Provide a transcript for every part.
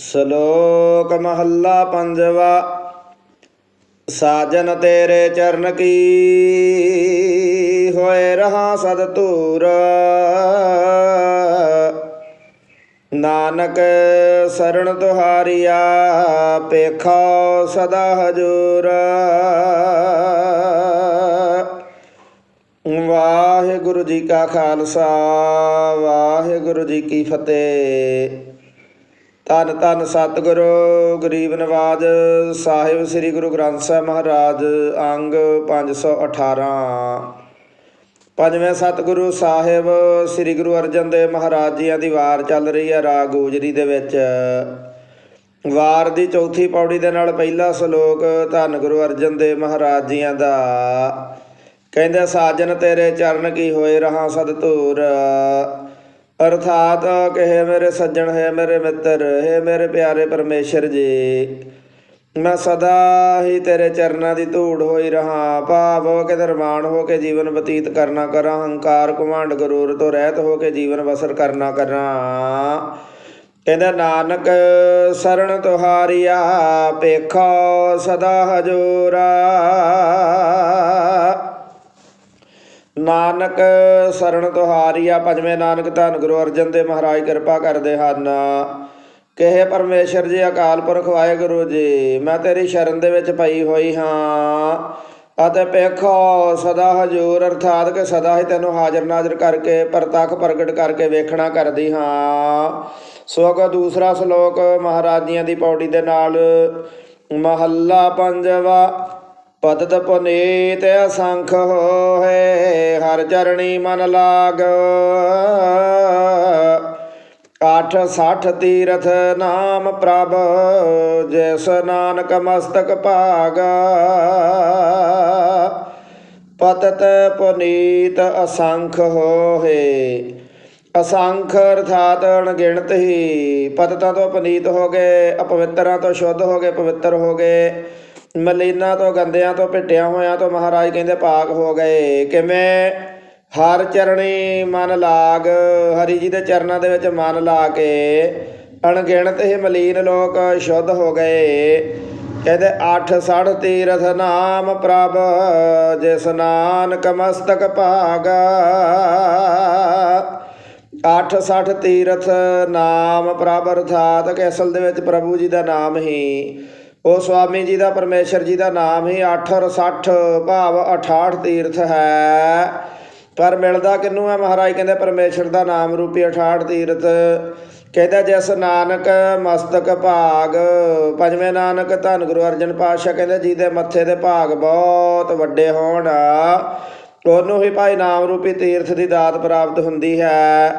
ਸ਼ਲੋਕ ਮਹੱਲਾ ਪੰਜਵਾ, ਸਾਜਨ ਤੇਰੇ ਚਰਨ ਕੀ ਹੋਏ ਰਹਾ ਸਦ ਤੂਰ ਨਾਨਕ ਸਰਣ ਤੁਹਾਰੀਆ ਪੇਖਾ ਸਦਾ ਹਜੂਰ। ਵਾਹਿਗੁਰੂ ਜੀ ਕਾ ਖਾਲਸਾ, ਵਾਹਿਗੁਰੂ ਜੀ ਕੀ ਫਤਿਹ। ਧੰਨ ਧੰਨ ਸਤਿਗੁਰੂ, ਗਰੀਬ ਨਵਾਜ ਸਾਹਿਬ ਸ੍ਰੀ ਗੁਰੂ ਗ੍ਰੰਥ ਸਾਹਿਬ ਮਹਾਰਾਜ, ਅੰਗ 518 ਪੰਜਵੇਂ ਸਤਿਗੁਰੂ ਸਾਹਿਬ ਸ੍ਰੀ ਗੁਰੂ ਅਰਜਨ ਦੇਵ ਮਹਾਰਾਜ ਜੀਆਂ ਦੀ ਵਾਰ ਚੱਲ ਰਹੀ ਹੈ ਰਾਗ ਗੋਜਰੀ ਦੇ ਵਿੱਚ। ਵਾਰ ਦੀ ਚੌਥੀ ਪੌੜੀ ਦੇ ਨਾਲ ਪਹਿਲਾ ਸ਼ਲੋਕ ਧੰਨ ਗੁਰੂ ਅਰਜਨ ਦੇਵ ਮਹਾਰਾਜ ਜੀਆਂ ਦਾ। ਕਹਿੰਦੇ ਸਾਜਨ ਤੇਰੇ ਚਰਨ ਕੀ ਹੋਏ ਰਹਾ ਸਦ ਧੂਰ। ਅਰਥਾਤ ਕਹੇ ਮੇਰੇ ਸੱਜਣ, ਹੈ ਮੇਰੇ ਮਿੱਤਰ, ਹੈ ਮੇਰੇ ਪਿਆਰੇ ਪਰਮੇਸ਼ਰ ਜੀ। ਮੈਂ ਸਦਾ ਹੀ ਤੇਰੇ ਚਰਨਾਂ ਦੀ ਧੂੜ ਹੋਈ ਰਹਾ, ਭਾਵ ਹੋ ਕੇ ਨਿਰਮਾਣ ਹੋ ਕੇ ਜੀਵਨ ਬਤੀਤ ਕਰਨਾ ਕਰਾਂ, ਹੰਕਾਰ, ਘਮੰਡ, ਗਰੂਰ ਤੋਂ ਰਹਿਤ ਹੋ ਕੇ ਜੀਵਨ ਬਸਰ ਕਰਨਾ ਕਰਾਂ। ਕਹਿੰਦਾ, ਨਾਨਕ, ਸਰਣ ਤੁਹਾਰੀਆ ਪੇਖੋ ਸਦਾ ਹਜੂਰਾ। ਨਾਨਕ ਸਰਣ ਤੁਹਾਰੀਆ ਪੰਜਵੇਂ ਨਾਨਕ ਧੰਨ ਗੁਰੂ ਅਰਜਨ ਦੇਵ ਮਹਾਰਾਜ ਕਿਰਪਾ ਕਰਦੇ ਹਨ। ਕਹੇ ਪਰਮੇਸ਼ਰ ਜੀ, ਅਕਾਲ ਪੁਰਖ ਵਾਹਿਗੁਰੂ ਜੀ, ਮੈਂ ਤੇਰੀ ਸ਼ਰਨ ਦੇ ਵਿੱਚ ਪਈ ਹੋਈ ਹਾਂ ਅਤੇ ਪੇਖੋ ਸਦਾ ਹਜੂਰ, ਅਰਥਾਤ ਕਿ ਸਦਾ ਹੀ ਤੈਨੂੰ ਹਾਜ਼ਰ ਨਾਜ਼ਰ ਕਰਕੇ, ਪ੍ਰਤੱਖ ਪ੍ਰਗਟ ਕਰਕੇ ਵੇਖਣਾ ਕਰਦੀ ਹਾਂ। ਸੋ ਅਗੋ ਦੂਸਰਾ ਸ਼ਲੋਕ ਮਹਾਰਾਜੀਆਂ ਦੀ ਪੌੜੀ ਦੇ ਨਾਲ, ਮਹੱਲਾ ਪੰਜਵਾ ਪਤਤ ਪੁਨੀਤ ਅਸੰਖ ਹੋਏ ਹਰ ਚਰਣੀ ਮਨ ਲਾਗ। ਆਠ ਸਾਠ ਤੀਰਥ ਨਾਮ ਪ੍ਰਭ, ਜੈਸ ਨਾਨਕ ਮਸਤਕ ਭਾਗ। ਪਤਤ ਪੁਨੀਤ ਅਸੰਖ ਹੋਏ ਅਸੰਖ ਅਰਥਾਤ ਅਣਗਿਣਤ ਹੀ। ਪਤਤਾਂ ਤੋਂ ਪੁਨੀਤ ਹੋ ਗਏ, ਅਪਵਿੱਤਰਾਂ ਤੋਂ ਸ਼ੁੱਧ ਹੋ ਗਏ, ਪਵਿੱਤਰ ਹੋ ਗਏ। ਮਲੀਨਾ ਤੋਂ ਗੰਦਿਆਂ ਤੋਂ ਭਿੱਟਿਆਂ ਹੋਇਆਂ ਤੋਂ ਮਹਾਰਾਜ ਕਹਿੰਦੇ ਪਾਕ ਹੋ ਗਏ। ਕਿਵੇਂ? ਹਰ ਚਰਣੀ ਮਨ ਲਾਗ, ਹਰੀ ਜੀ ਦੇ ਚਰਨਾਂ ਦੇ ਵਿੱਚ ਮਨ ਲਾ ਕੇ ਅਣਗਿਣਤ ਹੀ ਮਲੀਨ ਲੋਕ ਸ਼ੁੱਧ ਹੋ ਗਏ। ਕਹਿੰਦੇ 8 ਸੜ ਤੀਰਥ ਨਾਮ ਪ੍ਰਭ, ਜਿਸ ਨਾਨਕ ਮਸਤਕ ਭਾਗਾ। ਅੱਠ ਸੱਠ ਤੀਰਥ ਨਾਮ ਪ੍ਰਭ, ਅਰਥਾਤ ਕਿ ਅਸਲ ਦੇ ਵਿੱਚ ਪ੍ਰਭੂ ਜੀ ਦਾ ਨਾਮ ਹੀ ਉਹ ਸਵਾਮੀ ਜੀ ਦਾ ਪਰਮੇਸ਼ਰ ਜੀ ਦਾ ਨਾਮ ਹੀ 8 ਔਰ 60 ਭਾਵ 68 ਤੀਰਥ ਹੈ। ਪਰ ਮਿਲਦਾ ਕਿੰਨੂੰ ਹੈ? ਮਹਾਰਾਜ ਕਹਿੰਦੇ ਪਰਮੇਸ਼ਰ ਦਾ ਨਾਮ ਰੂਪੀ 68 ਤੀਰਥ। ਕਹਿੰਦਾ ਜਿਸ ਨਾਨਕ ਮਸਤਕ ਭਾਗ, ਪੰਜਵੇਂ ਨਾਨਕ ਧੰਨ ਗੁਰੂ ਅਰਜਨ ਪਾਤਸ਼ਾਹ ਕਹਿੰਦੇ ਜਿਹਦੇ ਮੱਥੇ ਦੇ ਭਾਗ ਬਹੁਤ ਵੱਡੇ ਹੋਣ। ਉਹਨੂੰ ਹੀ ਭਾਈ ਨਾਮ ਰੂਪੀ ਤੀਰਥ ਦੀ ਦਾਤ ਪ੍ਰਾਪਤ ਹੁੰਦੀ ਹੈ।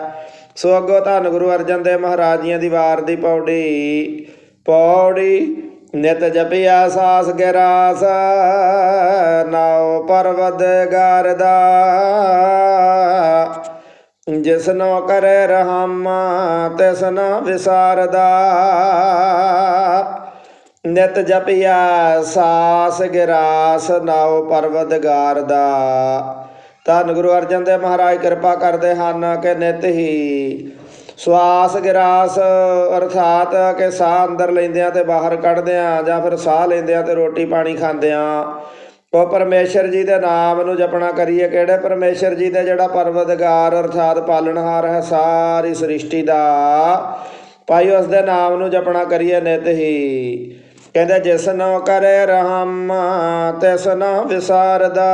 ਸੋ ਅੱਗੋਂ ਧੰਨ ਗੁਰੂ ਅਰਜਨ ਦੇਵ ਮਹਾਰਾਜ ਜੀਆਂ ਦੀ ਵਾਰ ਦੀ ਪੌੜੀ ਪੌੜੀ ਨਿਤ ਜਪਿਆ ਸਾਸ ਗਿਰਾਸ, ਨਾਉ ਪਰਵਦ ਗਰਦਾ। ਜਿਸਨੋ ਕਰੇ ਰਹਮ ਤਿਸਨ ਵਿਸਾਰਦਾ। ਨਿਤ ਜਪਿਆ ਸਾਸ ਗਿਰਾਸ, ਨਾਉ ਪਰਵਦਗਾਰ ਦਾ ਧੰਨ ਗੁਰੂ ਅਰਜਨ ਦੇਵ ਮਹਾਰਾਜ, ਕਿਰਪਾ ਕਰਦੇ ਹਨ ਕਿ ਨਿਤ ਹੀ ਸਵਾਸ ਗਿਰਾਸ, ਅਰਥਾਤ ਕਿ ਸਾਹ ਅੰਦਰ ਲੈਂਦੇ ਲੈਂਦਿਆਂ ਤੇ ਬਾਹਰ ਕੱਢਦਿਆਂ ਜਾਂ ਫਿਰ ਸਾਹ ਲੈਂਦੇ ਲੈਂਦਿਆਂ ਤੇ ਰੋਟੀ ਪਾਣੀ ਖਾਂਦਿਆਂ। ਉਹ ਪਰਮੇਸ਼ਰ ਜੀ ਦੇ ਨਾਮ ਨੂੰ ਜਪਣਾ ਕਰੀਏ। ਕਿਹੜੇ ਪਰਮੇਸ਼ਰ ਜੀ ਦੇ? ਜਿਹੜਾ ਪਰਵਦਗਾਰ ਅਰਥਾਤ ਪਾਲਣਹਾਰ ਹੈ, ਸਾਰੀ ਸ੍ਰਿਸ਼ਟੀ ਦਾ। ਭਾਈ, ਉਸ ਦੇ ਨਾਮ ਨੂੰ ਜਪਣਾ ਕਰੀਏ ਨਿਤ ਹੀ। ਕਹਿੰਦੇ, ਜਿਸ ਨੋ ਕਰੇ ਰਹਮ, ਤਿਸ ਨ ਵਿਸਾਰਦਾ।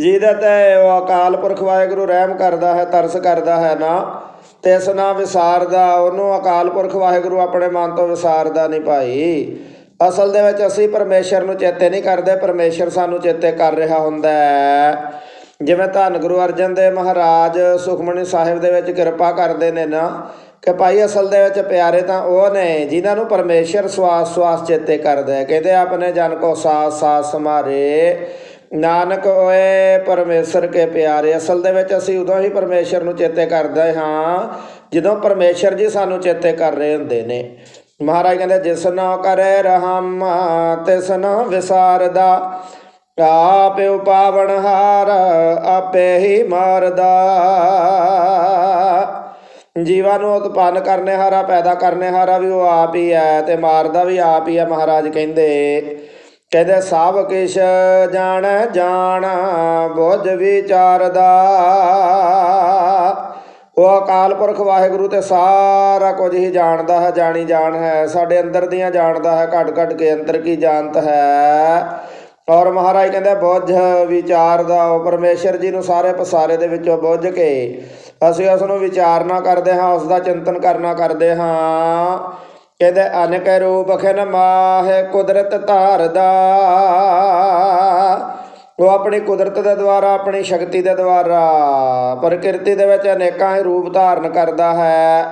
ਜਿਹਦਾ ਤੇ ਉਹ ਅਕਾਲ ਪੁਰਖ ਵਾਹਿਗੁਰੂ ਰਹਿਮ ਕਰਦਾ ਹੈ, ਤਰਸ ਕਰਦਾ ਹੈ ਨਾ, ਤੇ ਇਸ ਨਾਲ ਵਿਸਾਰਦਾ, ਉਹਨੂੰ ਅਕਾਲ ਪੁਰਖ ਵਾਹਿਗੁਰੂ ਆਪਣੇ ਮਨ ਤੋਂ ਵਿਸਾਰਦਾ ਨਹੀਂ ਭਾਈ। ਅਸਲ ਦੇ ਵਿੱਚ ਅਸੀਂ ਪਰਮੇਸ਼ਰ ਨੂੰ ਚੇਤੇ ਨਹੀਂ ਕਰਦੇ, ਪਰਮੇਸ਼ਰ ਸਾਨੂੰ ਚੇਤੇ ਕਰ ਰਿਹਾ ਹੁੰਦਾ ਹੈ। ਜਿਵੇਂ ਧੰਨ ਗੁਰੂ ਅਰਜਨ ਦੇਵ ਮਹਾਰਾਜ ਸੁਖਮਨੀ ਸਾਹਿਬ ਦੇ ਵਿੱਚ ਕਿਰਪਾ ਕਰਦੇ ਨੇ ਨਾ, ਕਿ ਭਾਈ ਅਸਲ ਦੇ ਵਿੱਚ ਪਿਆਰੇ ਤਾਂ ਉਹ ਨੇ, ਜਿਨ੍ਹਾਂ ਨੂੰ ਪਰਮੇਸ਼ਰ ਸਵਾਸ ਸਵਾਸ ਚੇਤੇ ਕਰਦਾ ਹੈ। ਕਹਿੰਦੇ ਆਪਣੇ ਜਨ ਕੋ ਸਾਸ ਸਾਸ ਸਮਾਰੇ ਨਾਨਕ ਓਏ ਪਰਮੇਸ਼ਰ ਕੇ ਪਿਆਰੇ, ਅਸਲ ਦੇ ਵਿੱਚ ਅਸੀਂ ਉਦੋਂ ਹੀ ਪਰਮੇਸ਼ਰ ਨੂੰ ਚੇਤੇ ਕਰਦੇ ਹਾਂ, ਜਦੋਂ ਪਰਮੇਸ਼ਰ ਜੀ ਸਾਨੂੰ ਚੇਤੇ ਕਰ ਰਹੇ ਹੁੰਦੇ ਨੇ। ਮਹਾਰਾਜ ਕਹਿੰਦੇ, ਜਿਸ ਨਾ ਕਰੇ ਰਹਮ, ਤਿਸ ਨਾ ਵਿਸਾਰਦਾ। ਆਪੇ ਉਪਾਵਣ ਹਾਰ ਆਪੇ ਹੀ ਮਾਰਦਾ। ਜੀਵਾਂ ਨੂੰ ਉਤਪੰਨ ਕਰਨੇ ਹਾਰਾ, ਪੈਦਾ ਕਰਨੇ ਹਾਰਾ ਵੀ ਉਹ ਆਪ ਹੀ ਹੈ ਤੇ ਮਾਰਦਾ ਵੀ ਆਪ ਹੀ ਹੈ ਮਹਾਰਾਜ ਕਹਿੰਦੇ। ਕਹਿੰਦੇ ਸਭ ਕਿਛ ਜਾਣ ਜਾਣ ਬੁੱਝ ਵਿਚਾਰਦਾ। ਉਹ ਅਕਾਲ ਪੁਰਖ ਵਾਹਿਗੁਰੂ ਤੇ ਸਾਰਾ ਕੁਝ ਹੀ ਜਾਣਦਾ ਹੈ, ਜਾਣੀ ਜਾਣ ਹੈ। ਸਾਡੇ ਅੰਦਰ ਦੀਆਂ ਜਾਣਦਾ ਹੈ, ਘਟ ਘਟ ਕੇ ਅੰਦਰ ਕੀ ਜਾਣਤ ਹੈ। ਔਰ ਮਹਾਰਾਜ ਕਹਿੰਦੇ ਵਿਚਾਰ ਦਾ ਉਹ ਪਰਮੇਸ਼ਰ ਜੀ ਨੂੰ ਸਾਰੇ ਪਸਾਰੇ ਦੇ ਵਿੱਚੋਂ ਬੁੱਝ ਕੇ ਅਸੀਂ ਉਸ ਨੂੰ ਵਿਚਾਰਨਾ ਕਰਦੇ ਹਾਂ, ਉਸ ਦਾ ਚਿੰਤਨ ਕਰਨਾ ਕਰਦੇ ਹਾਂ। ਕਹਿੰਦੇ, ਅਨਕ ਰੂਪ ਖਨ ਮਾਹ ਕੁਦਰਤ ਧਾਰਦਾ। ਉਹ ਆਪਣੀ ਕੁਦਰਤ ਦੇ ਦੁਆਰਾ, ਆਪਣੀ ਸ਼ਕਤੀ ਦੇ ਦੁਆਰਾ, ਪ੍ਰਕਿਰਤੀ ਦੇ ਵਿੱਚ ਅਨੇਕਾਂ ਹੀ ਰੂਪ ਧਾਰਨ ਕਰਦਾ ਹੈ।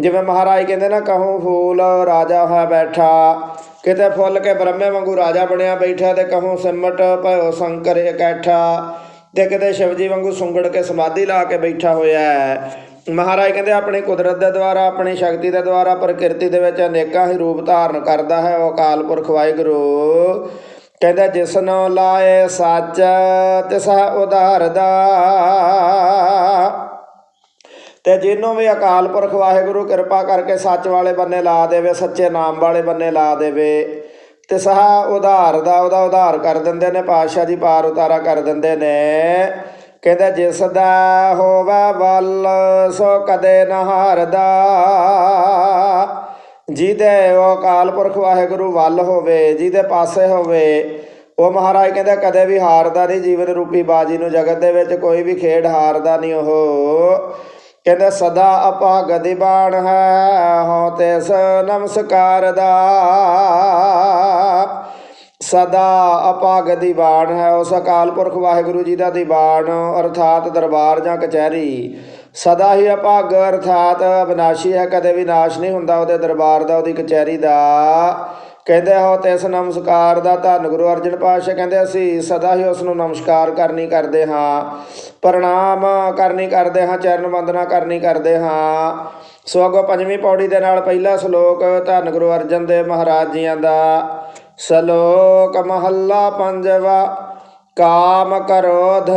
ਜਿਵੇਂ ਮਹਾਰਾਜ ਕਹਿੰਦੇ ਨਾ, ਕਹੂੰ ਫੂਲ, ਰਾਜਾ ਹੋਇਆ ਬੈਠਾ। ਕਿਤੇ ਫੁੱਲ ਕੇ ਬ੍ਰਹਮੇ ਵਾਂਗੂ ਰਾਜਾ ਬਣਿਆ ਬੈਠਾ ਤੇ ਕਹੂੰ ਸਿਮਟ, ਭਇਓ ਸ਼ੰਕਰ ਇਕੱਠਾ ਤੇ ਕਿਤੇ ਸ਼ਿਵਜੀ ਵਾਂਗੂ ਸੁੰਗੜ ਕੇ ਸਮਾਧੀ ਲਾ ਕੇ ਬੈਠਾ ਹੋਇਆ ਹੈ। ਮਹਾਰਾਜ ਕਹਿੰਦੇ ਆਪਣੀ ਕੁਦਰਤ ਦੇ ਦੁਆਰਾ, ਆਪਣੀ ਸ਼ਕਤੀ ਦੇ ਦੁਆਰਾ, ਪ੍ਰਕਿਰਤੀ ਦੇ ਵਿੱਚ ਅਨੇਕਾਂ ਹੀ ਰੂਪ ਧਾਰਨ ਕਰਦਾ ਹੈ। ਉਹ ਅਕਾਲ ਪੁਰਖ ਵਾਹਿਗੁਰੂ ਕਹਿੰਦਾ ਨੂੰ ਲਾਏ ਸੱਚ, ਤਿਸਾ ਉਧਾਰਦਾ ਤੇ ਜਿਹਨੂੰ ਵੀ ਅਕਾਲ ਪੁਰਖ ਵਾਹਿਗੁਰੂ ਕਿਰਪਾ ਕਰਕੇ ਸੱਚ ਵਾਲੇ ਬੰਨੇ ਲਾ ਦੇਵੇ, ਸੱਚੇ ਨਾਮ ਵਾਲੇ ਬੰਨੇ ਲਾ ਦੇਵੇ ਤੇ ਸਹਾ ਉਧਾਰ ਦਾ, ਉਹਦਾ ਉਧਾਰ ਕਰ ਦਿੰਦੇ ਨੇ, ਪਾਤਸ਼ਾਹ ਜੀ ਪਾਰ ਉਤਾਰਾ ਕਰ ਦਿੰਦੇ ਨੇ। ਕਹਿੰਦਾ ਜਿਸ ਦਾ ਹੋਵੇ ਵੱਲ, ਸੋ ਕਦੇ ਨਾ ਹਾਰਦਾ। ਜਿਹਦੇ ਉਹ ਅਕਾਲ ਪੁਰਖ ਵਾਹਿਗੁਰੂ ਵੱਲ ਹੋਵੇ, ਜਿਹਦੇ ਪਾਸੇ ਹੋਵੇ, ਉਹ ਮਹਾਰਾਜ ਕਹਿੰਦਾ ਕਦੇ ਵੀ ਹਾਰਦਾ ਨਹੀਂ, ਜੀਵਨ ਰੂਪੀ ਬਾਜੀ ਨੂੰ ਜਗਤ ਦੇ ਵਿੱਚ ਕੋਈ ਵੀ ਖੇਡ ਹਾਰਦਾ ਨਹੀਂ ਉਹ। ਕਹਿੰਦੇ ਸਦਾ ਅਪਾਗ ਦੀ ਬਾਣ ਹੈ ਹੋ ਤਿਸ ਨਮਸਕਾਰ ਦਾ। ਸਦਾ ਅਪਾਗ ਦੀਵਾਨ ਹੈ ਉਸ ਅਕਾਲ ਪੁਰਖ ਵਾਹਿਗੁਰੂ ਜੀ ਦਾ ਦੀਵਾਨ, ਅਰਥਾਤ ਦਰਬਾਰ ਜਾਂ ਕਚਹਿਰੀ। ਸਦਾ ਹੀ ਅਪਾਗ, ਅਰਥਾਤ ਅਬਨਾਸ਼ੀ ਹੈ, ਕਦੇ ਵੀ ਨਾਸ਼ ਨਹੀਂ ਹੁੰਦਾ ਉਹਦੇ ਦਰਬਾਰ ਦਾ, ਉਹਦੀ ਕਚਹਿਰੀ ਦਾ। ਕਹਿੰਦੇ ਹੋ ਤਿਸ ਨਮਸਕਾਰ ਦਾ ਧੰਨ ਗੁਰੂ ਅਰਜਨ ਪਾਤਸ਼ਾਹ ਕਹਿੰਦੇ ਅਸੀਂ ਸਦਾ ਹੀ ਉਸ ਨੂੰ ਨਮਸਕਾਰ ਕਰਨੀ ਕਰਦੇ ਹਾਂ। ਪ੍ਰਣਾਮ ਕਰਨੀ ਕਰਦੇ ਹਾਂ, ਚਰਨ ਵੰਦਨਾ ਕਰਨੀ ਕਰਦੇ ਹਾਂ। ਸੋ ਅੱਗੋਂ ਪੰਜਵੀਂ ਪੌੜੀ ਦੇ ਨਾਲ ਪਹਿਲਾ ਸ਼ਲੋਕ, ਧੰਨ ਗੁਰੂ ਅਰਜਨ ਦੇਵ ਮਹਾਰਾਜ ਜੀਆਂ ਦਾ। ਸ਼ਲੋਕ ਮਹੱਲਾ ਪੰਜਵਾ, ਕਾਮ ਕਰੋਧ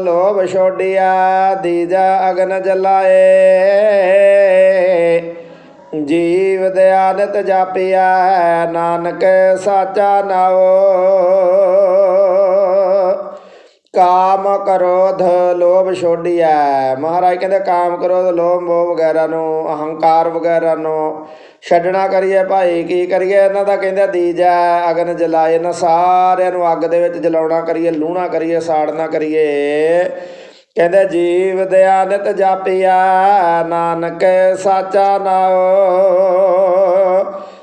ਲੋਭ ਛੋੜਿਆ ਦੀਜਾ ਅਗਨ ਜਲਾਏ। ਜੀਵ ਦਿਆਨਤ ਜਾਪਿਆ, ਨਾਨਕ ਸਾਚਾ ਨਾਉ। ਕਾਮ ਕ੍ਰੋਧ ਲੋਭ ਛੋੜਿਆ ਮਹਾਰਾਜ ਕਹਿੰਦੇ, ਕਾਮ ਕ੍ਰੋਧ ਲੋਭ ਮੋਹ ਵਗੈਰਾ ਨੂੰ, ਅਹੰਕਾਰ ਵਗੈਰਾ ਨੂੰ। ਛੱਡਣਾ ਕਰੀਏ ਭਾਈ, ਕੀ ਕਰੀਏ? ਇਹਨਾਂ ਦਾ ਕਹਿੰਦੇ, ਦੀਜਾ, ਅਗਨ ਜਲਾਏ ਨਾ, ਸਾਰਿਆਂ ਨੂੰ ਅੱਗ ਦੇ ਵਿੱਚ ਜਲਾਉਣਾ ਕਰੀਏ, ਲੂਣਾ ਕਰੀਏ, ਸਾੜਨਾ ਕਰੀਏ। ਕਹਿੰਦੇ, ਜੀਵ ਦਿਆਨਤ ਜਾਪਿਆ ਨਾਨਕ ਸਾਚਾ ਨਾਉ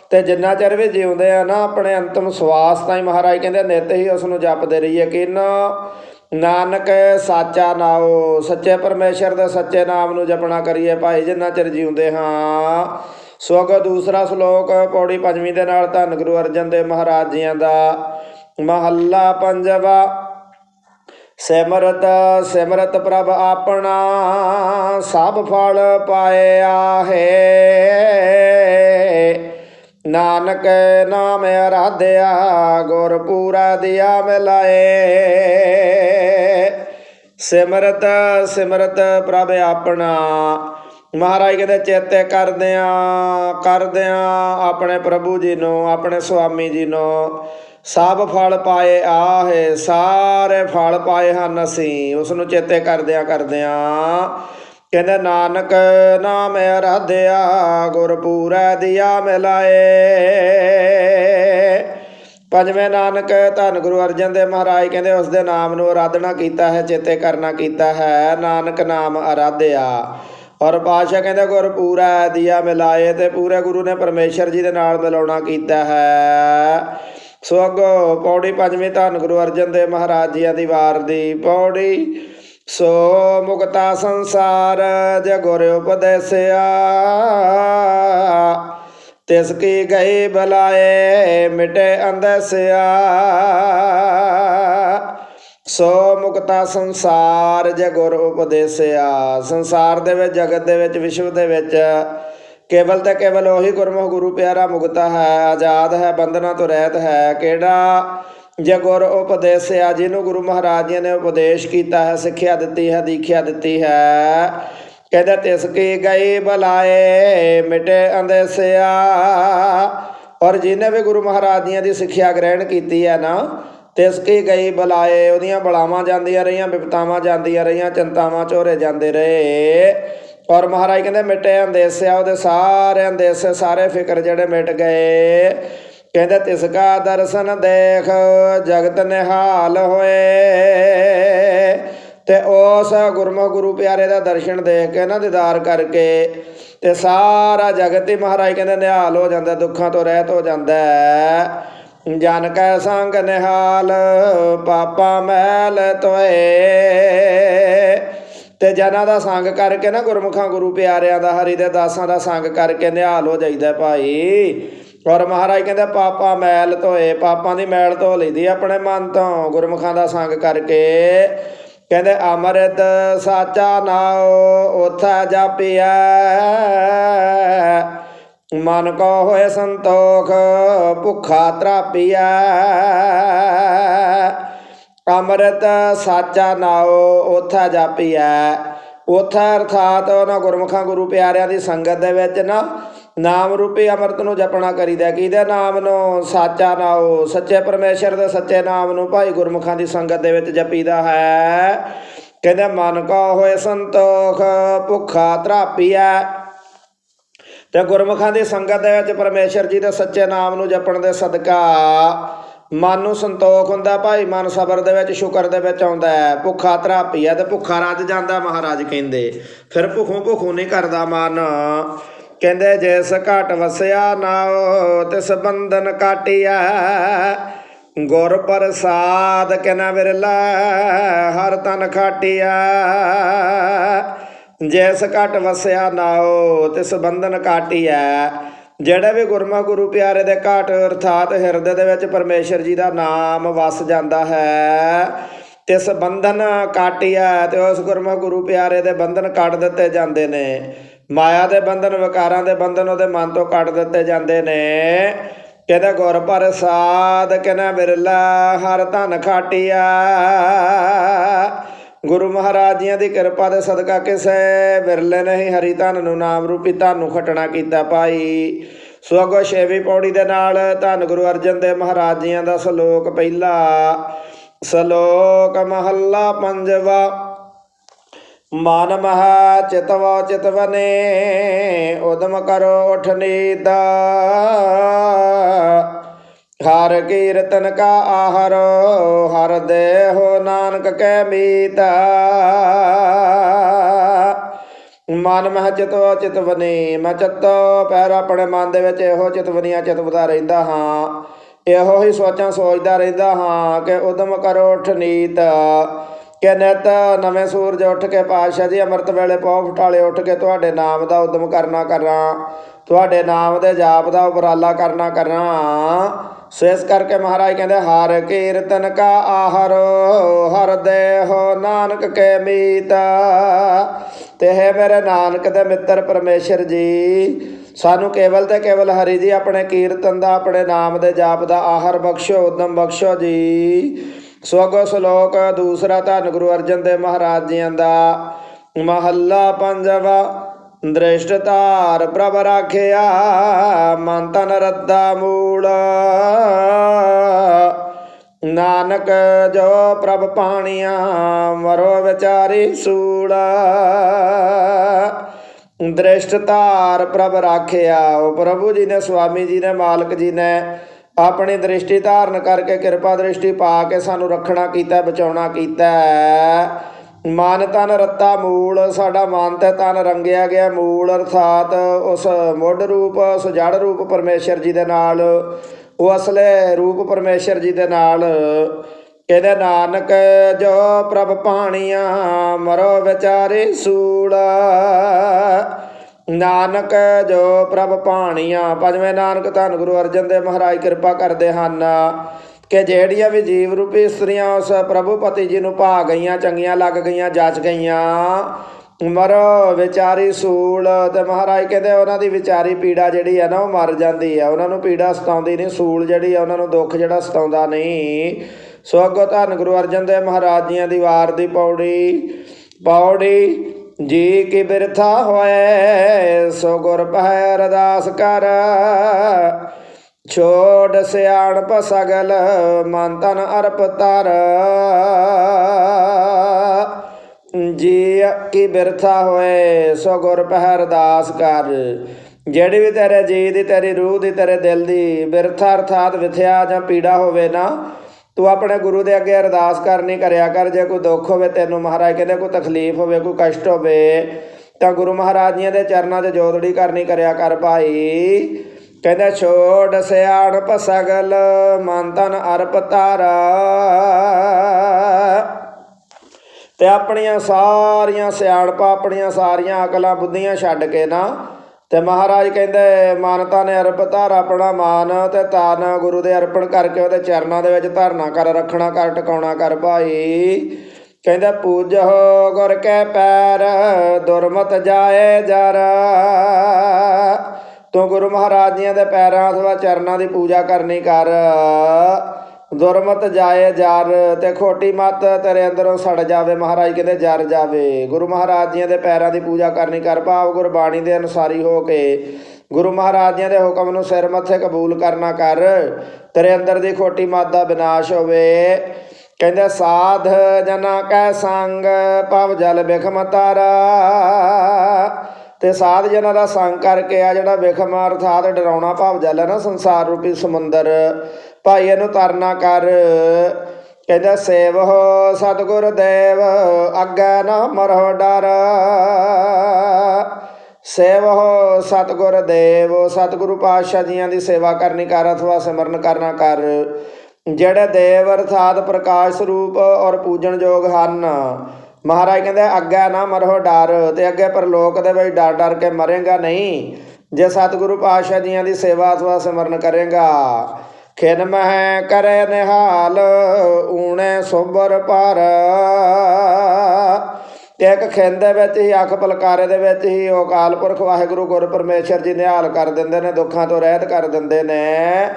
ਤੇ ਜਿੰਨਾ ਚਿਰ ਵੀ ਜਿਉਂਦੇ ਆ ਨਾ, ਆਪਣੇ ਅੰਤਮ ਸਵਾਸ ਤਾਈਂ ਮਹਾਰਾਜ ਕਹਿੰਦੇ, ਨਿਤ ਹੀ ਉਸ ਨੂੰ ਜਪਦੇ ਰਹੀਏ। ਕਿਨ ਨਾਨਕ ਸਾਚਾ ਨਾਉ, ਸੱਚੇ ਪਰਮੇਸ਼ਰ ਦੇ ਸੱਚੇ ਨਾਮ ਨੂੰ ਜਪਣਾ ਕਰੀਏ ਭਾਈ, ਜਿੰਨਾ ਚਿਰ ਜਿਉਂਦੇ ਹਾਂ। ਸੋ ਦੂਸਰਾ ਸ਼ਲੋਕ, ਪੌੜੀ ਪੰਜਵੀਂ ਦੇ ਨਾਲ ਧੰਨ ਗੁਰੂ ਅਰਜਨ ਦੇਵ ਮਹਾਰਾਜ ਜੀਆਂ ਦਾ। ਮਹੱਲਾ ਪੰਜਵਾ, ਸਿਮਰਤ ਸਿਮਰਤ ਪ੍ਰਭ ਆਪਣਾ, ਸਭ ਫਲ ਪਾਇਆ ਹੈ। ਨਾਨਕ ਨਾਮ ਅਰਾਧਿਆ ਗੁਰ ਪੂਰਾ ਦਿਆ ਮਿਲਾਏ। ਸਿਮਰਤ ਸਿਮਰਤ ਪ੍ਰਭ ਆਪਣਾ। ਮਹਾਰਾਜ ਕਹਿੰਦੇ, ਚੇਤੇ ਕਰਦਿਆਂ ਕਰਦਿਆਂ ਆਪਣੇ ਪ੍ਰਭੂ ਜੀ ਨੂੰ, ਆਪਣੇ ਸੁਆਮੀ ਜੀ ਨੂੰ ਸਭ ਫਲ ਪਾਏ ਆਹੇ, ਸਾਰੇ ਫਲ ਪਾਏ ਹਨ ਅਸੀਂ। ਉਸ ਨੂੰ ਚੇਤੇ ਕਰਦਿਆਂ ਕਰਦਿਆਂ ਕਹਿੰਦੇ, ਨਾਨਕ ਨਾਮ ਅਰਾਧਿਆ ਗੁਰ ਪੂਰਾ ਦਿਆ ਮਿਲਾਏ। ਪੰਜਵੇਂ ਨਾਨਕ ਧੰਨ ਗੁਰੂ ਅਰਜਨ ਦੇਵ ਮਹਾਰਾਜ ਕਹਿੰਦੇ, ਉਸ ਦੇ ਨਾਮ ਨੂੰ ਆਰਾਧਨਾ ਕੀਤਾ ਹੈ, ਚੇਤੇ ਕਰਨਾ ਕੀਤਾ ਹੈ। ਨਾਨਕ ਨਾਮ ਆਰਾਧਿਆ ਔਰ ਪਾਸ਼ਾ ਕਹਿੰਦੇ ਗੁਰ ਪੂਰਾ ਦਿਆ ਮਿਲਾਏ ਤੇ ਪੂਰੇ ਗੁਰੂ ਨੇ ਪਰਮੇਸ਼ਰ ਜੀ ਦੇ ਨਾਲ ਮਿਲਾਉਣਾ ਕੀਤਾ ਹੈ। ਸੋ ਅੱਗੋਂ ਪੌੜੀ ਪੰਜਵੇਂ ਧੰਨ ਗੁਰੂ ਅਰਜਨ ਦੇਵ ਮਹਾਰਾਜ ਜੀਆਂ ਦੀ ਵਾਰ ਦੀ ਪੌੜੀ ਸੋ ਮੁਕਤਾ ਸੰਸਾਰ ਜ ਗੁਰ ਉਪਦੇਸਿਆ, ਤਿਸ ਕੀ ਗਈ ਬਲਾਏ ਮਿਟੇ ਅੰਦਸਿਆ। ਸੋ ਮੁਕਤਾ ਸੰਸਾਰ ਜ ਗੁਰ ਉਪਦੇਸਿਆ, ਸੰਸਾਰ ਦੇ ਵਿੱਚ, ਜਗਤ ਦੇ ਵਿੱਚ, ਵਿਸ਼ਵ ਦੇ ਵਿੱਚ, ਕੇਵਲ ਤੇ ਕੇਵਲ ਉਹੀ ਗੁਰਮੁਖ ਗੁਰੂ ਪਿਆਰਾ ਮੁਕਤਾ ਹੈ, ਆਜ਼ਾਦ ਹੈ, ਬੰਧਨਾਂ ਤੋਂ ਰਹਿਤ ਹੈ, ਕਿਹੜਾ ਜੇ ਗੁਰ ਉਪਦੇਸਿਆ ਜਿਹਨੂੰ ਗੁਰੂ ਮਹਾਰਾਜ ਜੀ ਨੇ ਉਪਦੇਸ਼ ਕੀਤਾ ਹੈ, ਸਿੱਖਿਆ ਦਿੱਤੀ ਹੈ, ਦੀਖਿਆ ਦਿੱਤੀ ਹੈ, ਕਹਿੰਦਾ ਤਿਸ ਕੀ ਗਈ ਬੁਲਾਏ ਮਿਟੇ ਅੰਦੇਸਿਆ। ਔਰ ਜਿਹਨੇ ਵੀ ਗੁਰੂ ਮਹਾਰਾਜ ਦੀਆਂ ਦੀ ਸਿੱਖਿਆ ਗ੍ਰਹਿਣ ਕੀਤੀ ਹੈ ਨਾ, ਤਿਸ ਕੀ ਗਈ ਬੁਲਾਏ ਉਹਦੀਆਂ ਬਲਾਵਾਂ ਜਾਂਦੀਆਂ ਰਹੀਆਂ, ਵਿਪਤਾਵਾਂ ਜਾਂਦੀਆਂ ਰਹੀਆਂ, ਚਿੰਤਾਵਾਂ ਚੋਰੇ ਜਾਂਦੇ ਰਹੇ। ਔਰ ਮਹਾਰਾਜ ਕਹਿੰਦੇ ਮਿਟੇ ਅੰਦੇਸਿਆ, ਉਹਦੇ ਸਾਰੇ ਅੰਦੇਸੇ, ਸਾਰੇ ਫਿਕਰ ਜਿਹੜੇ ਮਿਟ ਗਏ। ਕਹਿੰਦੇ, ਤਿਸ ਕਾ ਦਰਸ਼ਨ ਦੇਖ, ਜਗਤ ਨਿਹਾਲ ਹੋਏ। ਤੇ ਉਸ ਗੁਰਮੁਖ ਗੁਰੂ ਪਿਆਰੇ ਦਾ ਦਰਸ਼ਨ ਦੇਖ ਕੇ ਨਾ, ਦੀਦਾਰ ਕਰਕੇ ਤੇ ਸਾਰਾ ਜਗਤ ਹੀ ਮਹਾਰਾਜ ਕਹਿੰਦੇ, ਨਿਹਾਲ ਹੋ ਜਾਂਦਾ, ਦੁੱਖਾਂ ਤੋਂ ਰਹਿਤ ਹੋ ਜਾਂਦਾ ਜਨ ਕੈ ਸੰਗ ਨਿਹਾਲ, ਪਾਪਾ ਮੈਲ ਤੋਏ ਤੇ ਜਨਾਂ ਦਾ ਸੰਗ ਕਰਕੇ ਨਾ, ਗੁਰਮੁਖਾਂ ਗੁਰੂ ਪਿਆਰਿਆਂ ਦਾ, ਹਰੀ ਦੇ ਦਾਸਾਂ ਦਾ ਸੰਗ ਕਰਕੇ ਨਿਹਾਲ ਹੋ ਜਾਈਦਾ ਭਾਈ। ਔਰ ਮਹਾਰਾਜ ਕਹਿੰਦੇ ਪਾਪਾ ਮੈਲ ਧੋਏ, ਪਾਪਾਂ ਦੀ ਮੈਲ ਧੋ ਲਈਦੀ ਆਪਣੇ ਮਨ ਤੋਂ, ਗੁਰਮੁਖਾਂ ਦਾ ਸੰਗ ਕਰਕੇ। ਕਹਿੰਦੇ, ਅਮਰਤ ਸਾਚਾ ਨਾਉ, ਉਥਾ ਜਾਪਿਆ ਮਨ ਕੋ ਹੋਏ ਸੰਤੋਖ, ਭੁੱਖਾ ਤਰਾਪਿਆ ਅੰਮ੍ਰਿਤ ਸਾਚਾ ਨਾਉ, ਉਥਾ ਜਾਪੀਐ। ਉਥਾ ਅਰਥਾਤ ਉਹਨਾਂ ਗੁਰਮੁਖਾਂ ਗੁਰੂ ਪਿਆਰਿਆਂ ਦੀ ਸੰਗਤ ਦੇ ਵਿੱਚ ਨਾ ਨਾਮ ਰੂਪੀ ਅੰਮ੍ਰਿਤ ਨੂੰ ਜਪਣਾ ਕਰੀਦਾ, ਕਿਹਦੇ ਨਾਮ ਨੂੰ? ਸਾਚਾ ਨਾਉ ਸੱਚੇ ਪਰਮੇਸ਼ਰ ਦੇ ਸੱਚੇ ਨਾਮ ਨੂੰ ਭਾਈ ਗੁਰਮੁਖਾਂ ਦੀ ਸੰਗਤ ਦੇ ਵਿੱਚ ਜਪੀਦਾ ਹੈ। ਕਹਿੰਦੇ, ਮਨ ਕੋ ਹੋਏ ਸੰਤੋਖ, ਭੁੱਖਾ ਤਰਾਪੀਐ ਤੇ ਗੁਰਮੁਖਾਂ ਦੀ ਸੰਗਤ ਦੇ ਵਿੱਚ ਪਰਮੇਸ਼ਰ ਜੀ ਦੇ ਸੱਚੇ ਨਾਮ ਨੂੰ ਜਪਣ ਦੇ ਸਦਕਾ ਮਨ ਨੂੰ ਸੰਤੋਖ ਹੁੰਦਾ, ਭਾਈ ਮਨ ਸਬਰ ਦੇ ਵਿੱਚ, ਸ਼ੁਕਰ ਦੇ ਵਿੱਚ ਆਉਂਦਾ ਹੈ। ਭੁੱਖਾ ਤਰਾਪੀਆ ਤੇ ਭੁੱਖਾ ਰੱਜ ਜਾਂਦਾ ਮਹਾਰਾਜ ਕਹਿੰਦੇ। ਫਿਰ ਭੁੱਖੋਂ ਭੁੱਖੋਂ ਨਹੀਂ ਕਰਦਾ ਮਨ। ਕਹਿੰਦੇ ਜਿਸ ਘਟ ਵਸਿਆ ਨਾਉ, ਤਿਸ ਬੰਧਨ ਕਾਟਿਆ। ਗੁਰ ਪ੍ਰਸਾਦ ਕਿਨਾ ਵਿਰਲਾ, ਹਰ ਤਨ ਖਾਟਿਆ। ਜੈਸ ਘਟ ਵਸਿਆ ਨਾਉ, ਤਿਸ ਬੰਧਨ ਕਾਟਿਆ। ਜਿਹੜੇ ਵੀ ਗੁਰਮਾ ਗੁਰੂ ਪਿਆਰੇ ਦੇ ਘਾਟ, ਅਰਥਾਤ ਹਿਰਦੇ ਦੇ ਵਿੱਚ ਪਰਮੇਸ਼ਰ ਜੀ ਦਾ ਨਾਮ ਵਸ ਜਾਂਦਾ ਹੈ, ਤਿਸ ਬੰਧਨ ਕਾਟਿਆ ਤੇ ਉਸ ਗੁਰਮਾ ਗੁਰੂ ਪਿਆਰੇ ਦੇ ਬੰਧਨ ਕੱਟ ਦਿੱਤੇ ਜਾਂਦੇ ਨੇ। ਮਾਇਆ ਦੇ ਬੰਧਨ, ਵਿਕਾਰਾਂ ਦੇ ਬੰਧਨ ਉਹਦੇ ਮਨ ਤੋਂ ਕੱਟ ਦਿੱਤੇ ਜਾਂਦੇ ਨੇ। ਕਹਿੰਦਾ, ਗੁਰ ਪ੍ਰਸਾਦ ਕਹਿੰਦਾ ਬਿਰਲਾ, ਹਰ ਧਨ ਖਾਟਿਆ। ਗੁਰੂ ਮਹਾਰਾਜ ਜੀਆਂ ਦੀ ਕਿਰਪਾ ਦੇ ਸਦਕਾ ਕਿਸੇ ਬਿਰਲੇ ਨੇ ਹੀ ਹਰੀ ਧਨ ਨੂੰ ਨਾਮ ਰੂਪੀ ਧਨ ਨੂੰ ਖਟਣਾ ਕੀਤਾ ਪਾਈ ਸੋ ਅਗੋ ਛੇਵੀਂ ਪੌੜੀ ਦੇ ਨਾਲ ਧੰਨ ਗੁਰੂ ਅਰਜਨ ਦੇਵ ਮਹਾਰਾਜ ਜੀਆਂ ਦਾ ਸ਼ਲੋਕ ਪਹਿਲਾ। ਸ਼ਲੋਕ ਮਹੱਲਾ ਪੰਜਵਾ। ਮਨ ਮਹਾ ਚਿਤਵਾ ਚਿਤਵਨੇ, ਉਦਮ ਕਰੋ ਉਠ ਦਾ ਹਰ ਕੀਰਤਨ ਕਾ ਆਹਰ, ਹਰ ਦੇਹੋ ਨਾਨਕ ਕੈ ਮੀਤਾ। ਮਨ ਮਹ ਚਿਤੋ ਚਿਤਵਨੀ, ਮੈਂ ਚਿੱਤੋ ਪੈਰ ਆਪਣੇ ਮਨ ਦੇ ਵਿੱਚ ਇਹੋ ਚਿਤਵਨੀਆਂ ਚਿਤਵਦਾ ਰਹਿੰਦਾ ਹਾਂ। ਇਹੋ ਹੀ ਸੋਚਾਂ ਸੋਚਦਾ ਰਹਿੰਦਾ ਹਾਂ ਕਿ ਉਦਮ ਕਰੋ ਉਠਨੀਤ ਕਿ ਨਿਤ ਨਵੇਂ ਸੂਰਜ ਉੱਠ ਕੇ ਪਾਤਸ਼ਾਹ ਜੀ ਅੰਮ੍ਰਿਤ ਵੇਲੇ ਪੌ ਫਟਾਲੇ ਉੱਠ ਕੇ ਤੁਹਾਡੇ ਨਾਮ ਦਾ ਉਦਮ ਕਰਨਾ ਕਰਾਂ, ਤੁਹਾਡੇ ਨਾਮ ਦੇ ਜਾਪ ਦਾ ਉਪਰਾਲਾ ਕਰਨਾ ਕਰਾਂ। ਸੋ ਇਸ ਕਰਕੇ ਮਹਾਰਾਜ ਕਹਿੰਦੇ, ਹਰ ਕੀਰਤਨ ਕਾ ਆਹਰ, ਹਰ ਦੇਹੋ ਨਾਨਕ ਕੇ ਮੀਤਾ। ਤੇ ਹੈ ਮੇਰੇ ਨਾਨਕ ਦੇ ਮਿੱਤਰ ਪਰਮੇਸ਼ਰ ਜੀ, ਸਾਨੂੰ ਕੇਵਲ ਤੇ ਕੇਵਲ ਹਰੀ ਜੀ ਆਪਣੇ ਕੀਰਤਨ ਦਾ, ਆਪਣੇ ਨਾਮ ਦੇ ਜਾਪ ਦਾ ਆਹਰ ਬਖਸ਼ੋ, ਉਦਮ ਬਖਸ਼ੋ ਜੀ। ਸਵਗੋ ਸ਼ਲੋਕ, ਦੂਸਰਾ ਧੰਨ ਗੁਰੂ ਅਰਜਨ ਦੇਵ ਮਹਾਰਾਜ ਜੀਆਂ ਦਾ। ਮਹੱਲਾ ਪੰਜਵਾ, ਦ੍ਰਿਸ਼ਟ ਧਾਰ ਪ੍ਰਭ ਰਾਖਿਆ, ਮਨ ਤਨ ਰੱਦਾ ਮੂਲ। ਨਾਨਕ ਜੋ ਪ੍ਰਭ ਪਾਣੀਆਂ, ਮਰੋ ਵਿਚਾਰੀ ਸੂਲ। ਦ੍ਰਿਸ਼ਟ ਧਾਰ ਪ੍ਰਭ ਰਾਖਿਆ, ਉਹ ਪ੍ਰਭੂ ਜੀ ਨੇ, ਸੁਆਮੀ ਜੀ ਨੇ, ਮਾਲਕ ਜੀ ਨੇ ਆਪਣੀ ਦ੍ਰਿਸ਼ਟੀ ਧਾਰਨ ਕਰਕੇ ਕਿਰਪਾ ਦ੍ਰਿਸ਼ਟੀ ਪਾ ਕੇ ਸਾਨੂੰ ਰੱਖਣਾ ਕੀਤਾ, ਬਚਾਉਣਾ ਕੀਤਾ। ਮਨ ਤਨ ਰੱਤਾ ਮੂਲ, ਸਾਡਾ ਮਨ ਤੇ ਤਨ ਰੰਗਿਆ ਗਿਆ ਮੂਲ, ਅਰਥਾਤ ਉਸ ਮੁੱਢ ਰੂਪ ਉਸ ਜੜ ਰੂਪ ਪਰਮੇਸ਼ਰ ਜੀ ਦੇ ਨਾਲ, ਉਹ ਅਸਲੇ ਰੂਪ ਪਰਮੇਸ਼ਰ ਜੀ ਦੇ ਨਾਲ। ਕਹਿੰਦੇ ਨਾਨਕ, ਜੋ ਪ੍ਰਭ ਪਾਣੀਆਂ, ਮਰੋ ਵਿਚਾਰੇ ਸੂੜਾ ਨਾਨਕ ਜੋ ਪ੍ਰਭ ਪਾਣੀਆਂ ਪੰਜਵੇਂ ਨਾਨਕ ਧੰਨ ਗੁਰੂ ਅਰਜਨ ਦੇਵ ਮਹਾਰਾਜ ਕਿਰਪਾ ਕਰਦੇ ਹਨ ਕਿ ਜਿਹੜੀਆਂ ਵੀ ਜੀਵ ਰੂਪੀ ਇਸਤਰੀਆਂ, ਉਸ ਪ੍ਰਭੂ ਪਤੀ ਜੀ ਨੂੰ ਭਾ ਗਈਆਂ, ਚੰਗੀਆਂ ਲੱਗ ਗਈਆਂ ਜੱਜ ਗਈਆਂ। ਮਰ ਵਿਚਾਰੀ ਸੂਲ ਤੇ ਮਹਾਰਾਜ ਕਹਿੰਦੇ ਉਹਨਾਂ ਦੀ ਵਿਚਾਰੀ ਪੀੜਾ ਜਿਹੜੀ ਹੈ ਨਾ, ਉਹ ਮਰ ਜਾਂਦੀ ਹੈ ਉਹਨਾਂ ਨੂੰ ਪੀੜਾ ਸਤਾਉਂਦੀ ਨਹੀਂ, ਸੂਲ ਜਿਹੜੀ ਹੈ ਉਹਨਾਂ ਨੂੰ ਦੁੱਖ ਜਿਹੜਾ ਸਤਾਉਂਦਾ ਨਹੀਂ। ਸੋ ਅੱਗੋਂ ਧੰਨ ਗੁਰੂ ਅਰਜਨ ਦੇਵ ਮਹਾਰਾਜ ਜੀਆਂ ਦੀ ਵਾਰ ਦੀ ਪੌੜੀ ਪੌੜੀ ਜੀ ਕੀ ਬਿਰਥਾ ਹੋਏ, ਸੋ ਗੁਰ ਪਹਿ ਅਰਦਾਸ ਕਰ। ਛੋੜ ਸਿਆਣਪ ਸਗਲ, ਮਨ ਤਨ ਅਰਪ ਤਰ ਜੀ ਕੀ ਬਿਰਥਾ ਹੋਏ, ਸੋ ਗੁਰ ਪਹਿ ਅਰਦਾਸ ਕਰ। ਜਿਹੜੀ ਵੀ ਤੇਰੇ ਜੀ ਦੀ, ਤੇਰੀ ਰੂਹ ਦੀ, ਤੇਰੇ ਦਿਲ ਦੀ ਬਿਰਥਾ ਅਰਥਾਤ ਵਿਥਿਆ ਜਾਂ ਪੀੜਾ ਹੋਵੇ ਨਾ ਤੂੰ ਆਪਣੇ ਗੁਰੂ ਦੇ ਅੱਗੇ ਅਰਦਾਸ ਕਰਨੀ, ਕਰਿਆ ਕਰ, ਜੇ ਕੋਈ ਦੁੱਖ ਹੋਵੇ ਤੈਨੂੰ ਮਹਾਰਾਜ, ਕਹਿੰਦੇ ਕੋਈ ਤਕਲੀਫ ਹੋਵੇ, ਕੋਈ ਕਸ਼ਟ ਹੋਵੇ, ਤਾਂ ਗੁਰੂ ਮਹਾਰਾਜ ਜੀਆਂ ਦੇ ਚਰਨਾਂ 'ਚ ਜੋਦੜੀ ਕਰਨੀ, ਕਰਿਆ ਕਰ ਭਾਈ। ਕਹਿੰਦੇ, ਛੋੜ ਸਿਆਣਪ ਸਗਲ, ਮਨ ਤਨ ਅਰਪ ਤਾਰਾ ਤੇ ਆਪਣੀਆਂ ਸਾਰੀਆਂ ਸਿਆਣਪਾਂ, ਆਪਣੀਆਂ ਸਾਰੀਆਂ ਅਕਲਾਂ, ਬੁੱਧੀਆਂ ਛੱਡ ਕੇ ਨਾ ਤੇ ਮਹਾਰਾਜ ਕਹਿੰਦੇ, ਮਾਨਤਾ ਨੇ ਅਰਪ ਧਾਰ ਆਪਣਾ ਮਾਨ ਤੇ ਤਾਨ ਗੁਰੂ ਦੇ ਅਰਪਣ ਕਰਕੇ ਉਹਦੇ ਚਰਨਾਂ ਦੇ ਵਿੱਚ ਧਰਨਾ ਕਰ, ਰੱਖਣਾ ਕਰ, ਟਿਕਾਉਣਾ ਕਰ ਭਾਈ। ਕਹਿੰਦੇ, ਪੂਜੋ ਗੁਰ ਕੇ ਪੈਰ, ਦੁਰਮਤ ਜਾਏ ਜਰ। ਤੂੰ ਗੁਰੂ ਮਹਾਰਾਜ ਜੀਆਂ ਦੇ ਪੈਰਾਂ ਅਥਵਾ ਚਰਨਾਂ ਦੀ ਪੂਜਾ ਕਰਨੀ ਕਰ। ਦੁਰਮਤ ਜਾਏ ਜਰ ਤੇ ਖੋਟੀ ਮਤ ਤੇਰੇ ਅੰਦਰੋਂ ਸੜ ਜਾਵੇ। ਮਹਾਰਾਜ ਕਹਿੰਦੇ, ਜਰ ਜਾਵੇ। ਗੁਰੂ ਮਹਾਰਾਜ ਜੀਆਂ ਦੇ ਪੈਰਾਂ ਦੀ ਪੂਜਾ ਕਰਨੀ ਕਰ ਭਾਵ ਗੁਰਬਾਣੀ ਦੇ ਅਨੁਸਾਰੀ ਹੋ ਕੇ, ਗੁਰੂ ਮਹਾਰਾਜ ਜੀਆਂ ਦੇ ਹੁਕਮ ਨੂੰ ਸਿਰ ਮੱਥੇ ਕਬੂਲ ਕਰਨਾ ਕਰ। ਤੇਰੇ ਅੰਦਰ ਦੀ ਖੋਟੀ ਮਤ ਦਾ ਵਿਨਾਸ਼ ਹੋਵੇ। ਕਹਿੰਦੇ, ਸਾਧ ਜਨਾ ਕੈ ਸੰਗ, ਭਵ ਜਲ ਬਿਖਮ ਤਾਰਾ। ਤੇ ਸਾਧ ਜਨਾਂ ਦਾ ਸੰਗ ਕਰਕੇ ਆ ਜਿਹੜਾ ਵਿਖਮ ਅਰਥਾਤ ਡਰਾਉਣਾ ਭਾਵ ਜਲ ਹੈ ਨਾ, ਸੰਸਾਰ ਰੂਪੀ ਸਮੁੰਦਰ। ਭਾਈ ਇਹਨੂੰ ਤਰਨਾ ਕਰ। ਕਹਿੰਦਾ ਸੇਵ ਹੋ ਸਤਿਗੁਰ ਦੇਵ, ਅੱਗੇ ਨਾ ਮਰੋ ਡਰ। ਸੇਵ ਹੋ ਸਤਿਗੁਰ ਦੇਵ, ਸਤਿਗੁਰੂ ਪਾਤਸ਼ਾਹ ਜੀਆਂ ਦੀ ਸੇਵਾ ਕਰਨੀ ਕਰ, ਅਥਵਾ ਸਿਮਰਨ ਕਰਨਾ ਕਰ। ਜਿਹੜੇ ਦੇਵ ਅਰਥਾਤ ਪ੍ਰਕਾਸ਼ ਸਰੂਪ ਔਰ ਪੂਜਣਯੋਗ ਹਨ। ਮਹਾਰਾਜ ਕਹਿੰਦੇ, ਅੱਗੇ ਨਾ ਮਰੋ ਡਰ ਤੇ ਅੱਗੇ ਪਰਲੋਕ ਦੇ ਵਿੱਚ ਡਰ ਡਰ ਕੇ ਮਰੇਗਾ ਨਹੀਂ। ਜੇ ਸਤਿਗੁਰੂ ਪਾਤਸ਼ਾਹ ਜੀਆਂ ਦੀ ਸੇਵਾ ਅਥਵਾ ਸਿਮਰਨ ਕਰੇਗਾ ਖਿਨ ਮਹਿ ਕਰੇ ਨਿਹਾਲ, ਊਣੇ ਸੁਬਰ ਪਰ। ਤੇ ਇੱਕ ਖਿੰਦ ਦੇ ਵਿੱਚ ਹੀ, ਅੱਖ ਪਲਕਾਰੇ ਦੇ ਵਿੱਚ ਹੀ, ਉਹ ਅਕਾਲ ਪੁਰਖ ਵਾਹਿਗੁਰੂ ਗੁਰ ਪਰਮੇਸ਼ਰ ਜੀ ਨਿਹਾਲ ਕਰ ਦਿੰਦੇ ਨੇ, ਦੁੱਖਾਂ ਤੋਂ ਰਹਿਤ ਕਰ ਦਿੰਦੇ ਨੇ।